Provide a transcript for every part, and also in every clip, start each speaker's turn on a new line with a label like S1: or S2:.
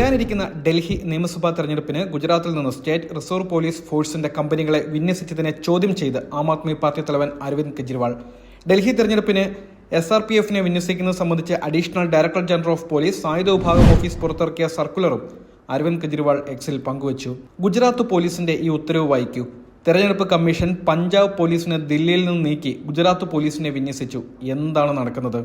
S1: വരാനിരിക്കുന്ന ഡൽഹി നിയമസഭാ തെരഞ്ഞെടുപ്പിന് ഗുജറാത്തിൽ നിന്ന് സ്റ്റേറ്റ് റിസർവ് പോലീസ് ഫോഴ്സിന്റെ കമ്പനികളെ വിന്യസിച്ചതിനെ ചോദ്യം ചെയ്ത് ആം ആദ്മി പാർട്ടി തലവൻ അരവിന്ദ് കെജ്രിവാൾ. ഡൽഹി തെരഞ്ഞെടുപ്പിന് എസ് ആർ പി എഫിനെ വിന്യസിക്കുന്നത് സംബന്ധിച്ച് additional director general of police സായുധ വിഭാഗം ഓഫീസ് പുറത്തിറക്കിയ സർക്കുലറും അരവിന്ദ് കെജ്രിവാൾ എക്സിൽ പങ്കുവച്ചു. ഗുജറാത്ത് പോലീസിന്റെ ഈ ഉത്തരവ് വായിക്കൂ. തെരഞ്ഞെടുപ്പ് കമ്മീഷൻ പഞ്ചാബ് പോലീസിനെ ദില്ലിയിൽ നിന്ന് നീക്കി ഗുജറാത്ത് പോലീസിനെ വിന്യസിച്ചു. എന്താണ് നടക്കുന്നത്?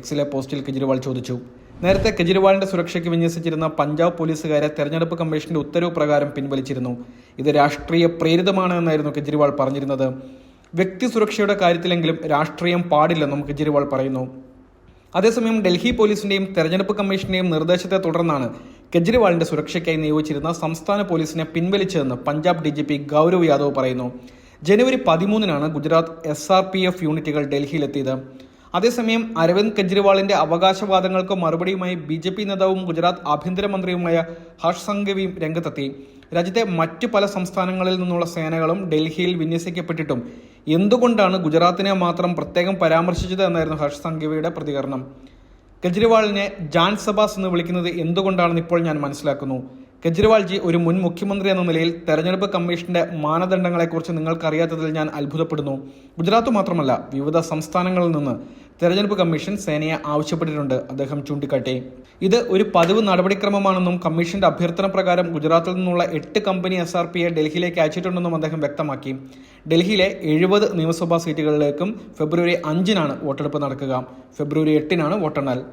S1: എക്സിലെ പോസ്റ്റിൽ കെജ്രിവാൾ ചോദിച്ചു. നേരത്തെ കെജ്രിവാളിന്റെ സുരക്ഷയ്ക്ക് വിന്യസിച്ചിരുന്ന പഞ്ചാബ് പോലീസുകാരെ തെരഞ്ഞെടുപ്പ് കമ്മീഷന്റെ ഉത്തരവ് പ്രകാരം പിൻവലിച്ചിരുന്നു. ഇത് രാഷ്ട്രീയ പ്രേരിതമാണ് എന്നായിരുന്നു കെജ്രിവാൾ പറഞ്ഞിരുന്നത്. വ്യക്തി സുരക്ഷയുടെ കാര്യത്തിലെങ്കിലും രാഷ്ട്രീയം പാടില്ലെന്നും കെജ്രിവാൾ പറയുന്നു. അതേസമയം ഡൽഹി പോലീസിന്റെയും തെരഞ്ഞെടുപ്പ് കമ്മീഷന്റെയും നിർദ്ദേശത്തെ തുടർന്നാണ് കെജ്രിവാളിന്റെ സുരക്ഷയ്ക്കായി നിയോഗിച്ചിരുന്ന സംസ്ഥാന പോലീസിനെ പിൻവലിച്ചതെന്ന് Punjab D G P Gaurav Yadav പറയുന്നു. ജനുവരി പതിമൂന്നിനാണ് Gujarat S R P F യൂണിറ്റുകൾ ഡൽഹിയിലെത്തിയത്. അതേസമയം അരവിന്ദ് കെജ്രിവാളിന്റെ അവകാശവാദങ്ങൾക്ക് മറുപടിയുമായി ബി ജെ പി നേതാവും ഗുജറാത്ത് ആഭ്യന്തരമന്ത്രിയുമായ ഹർഷ് സംഘവിയും രംഗത്തെത്തി. രാജ്യത്തെ മറ്റു പല സംസ്ഥാനങ്ങളിൽ നിന്നുള്ള സേനകളും ഡൽഹിയിൽ വിന്യസിക്കപ്പെട്ടിട്ടും എന്തുകൊണ്ടാണ് ഗുജറാത്തിനെ മാത്രം പ്രത്യേകം പരാമർശിച്ചത് എന്നായിരുന്നു ഹർഷ് സംഘവിയുടെ പ്രതികരണം. കെജ്രിവാളിനെ ജാൻ സബാസ് എന്ന് വിളിക്കുന്നത് എന്തുകൊണ്ടാണെന്ന് ഇപ്പോൾ ഞാൻ മനസ്സിലാക്കുന്നു. കെജ്രിവാൾജി ഒരു മുൻ മുഖ്യമന്ത്രി എന്ന നിലയിൽ തെരഞ്ഞെടുപ്പ് കമ്മീഷന്റെ മാനദണ്ഡങ്ങളെക്കുറിച്ച് നിങ്ങൾക്കറിയാത്തതിൽ ഞാൻ അത്ഭുതപ്പെടുന്നു. ഗുജറാത്ത് മാത്രമല്ല വിവിധ സംസ്ഥാനങ്ങളിൽ നിന്ന് തെരഞ്ഞെടുപ്പ് കമ്മീഷൻ സേനയെ ആവശ്യപ്പെട്ടിട്ടുണ്ട് അദ്ദേഹം ചൂണ്ടിക്കാട്ടി. ഇത് ഒരു പതിവ് നടപടിക്രമമാണെന്നും കമ്മീഷന്റെ അഭ്യർത്ഥന പ്രകാരം ഗുജറാത്തിൽ നിന്നുള്ള എട്ട് കമ്പനി എസ് ആർ പിയെ ഡൽഹിയിലേക്ക് അയച്ചിട്ടുണ്ടെന്നും അദ്ദേഹം വ്യക്തമാക്കി. ഡൽഹിയിലെ എഴുപത് നിയമസഭാ സീറ്റുകളിലേക്കും ഫെബ്രുവരി അഞ്ചിനാണ് വോട്ടെടുപ്പ് നടക്കുക. ഫെബ്രുവരി എട്ടിനാണ് വോട്ടെണ്ണൽ.